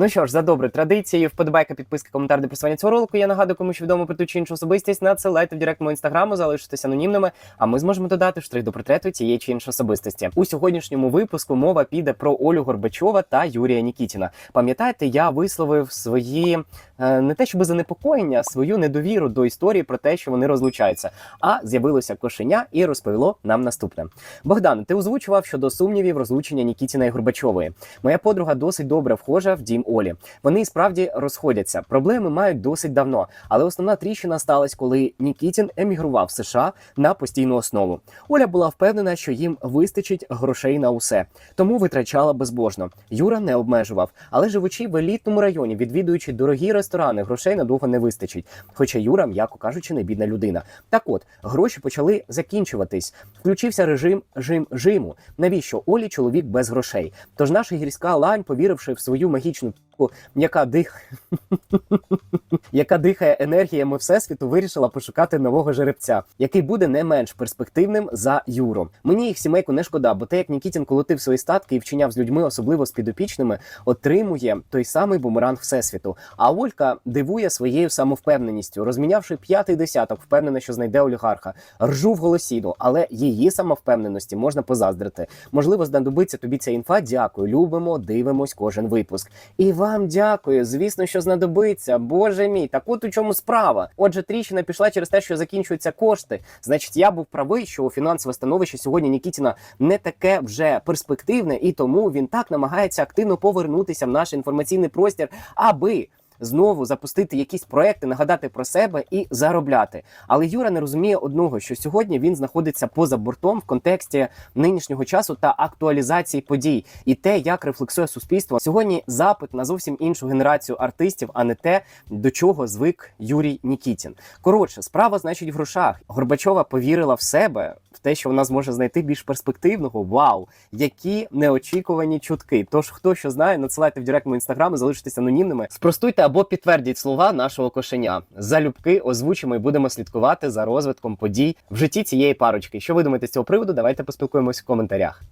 Ну що ж, за доброю традицією, вподобайка, підписка, коментар до просування цього ролику. Я нагадую, кому що відомо про ту чи іншу особистість, надсилайте в директ мого інстаграму, залишитесь анонімними, а ми зможемо додати штрих до портрету цієї чи іншої особистості. У сьогоднішньому випуску мова піде про Олю Горбачова та Юрія Нікітіна. Пам'ятаєте, я висловив свої е, не те, щоб занепокоєння, свою недовіру до історії про те, що вони розлучаються. А з'явилося кошеня і розповіло нам наступне. Богдан, ти озвучував щодо сумнівів розлучення Нікітіна і Горбачової. Моя подруга досить добре вхожа в дім Олі. Вони і справді розходяться. Проблеми мають досить давно, але основна тріщина сталася, коли Нікітін емігрував в США на постійну основу. Оля була впевнена, що їм вистачить грошей на усе, тому витрачала безбожно. Юра не обмежував, але живучи в елітному районі, відвідуючи дорогі ресторани, грошей надовго не вистачить. Хоча Юра, м'яко кажучи, не бідна людина. Так от гроші почали закінчуватись. Включився режим жим жиму. Навіщо Олі чоловік без грошей? Тож наша гірська лань, повіривши в свою магічну яка дих... яка дихає енергіями всесвіту, вирішила пошукати нового жеребця, який буде не менш перспективним за Юру. Мені їх сімейку не шкода, бо те, як Нікітін колотив свої статки і вчиняв з людьми, особливо з підопічними, отримує той самий бумеранг всесвіту. А Олька дивує своєю самовпевненістю, розмінявши п'ятий десяток, впевнена, що знайде олігарха. Ржу в голосіну, але її самовпевненості можна позаздрити. Можливо, знадобиться тобі ця інфа. Дякую. Любимо, дивимось кожен випуск. І вам дякую. Звісно, що знадобиться. Боже мій, так от у чому справа. Отже, тріщина пішла через те, що закінчуються кошти. Значить, я був правий, що фінансове становище сьогодні Нікітіна не таке вже перспективне, і тому він так намагається активно повернутися в наш інформаційний простір, аби. Знову запустити якісь проекти, нагадати про себе і заробляти. Але Юра не розуміє одного, що сьогодні він знаходиться поза бортом в контексті нинішнього часу та актуалізації подій, і те, як рефлексує суспільство. Сьогодні запит на зовсім іншу генерацію артистів, а не те, до чого звик Юрій Нікітін. Коротше, справа значить в грошах. Горбачова повірила в себе, в те, що вона зможе знайти більш перспективного. Вау, які неочікувані чутки. Тож, хто що знає, надсилайте в директ мого інстаграму, залишитесь анонімними. Спростуйте або підтвердіть слова нашого кошеня. Залюбки озвучимо і будемо слідкувати за розвитком подій в житті цієї парочки. Що ви думаєте з цього приводу? Давайте поспілкуємось в коментарях.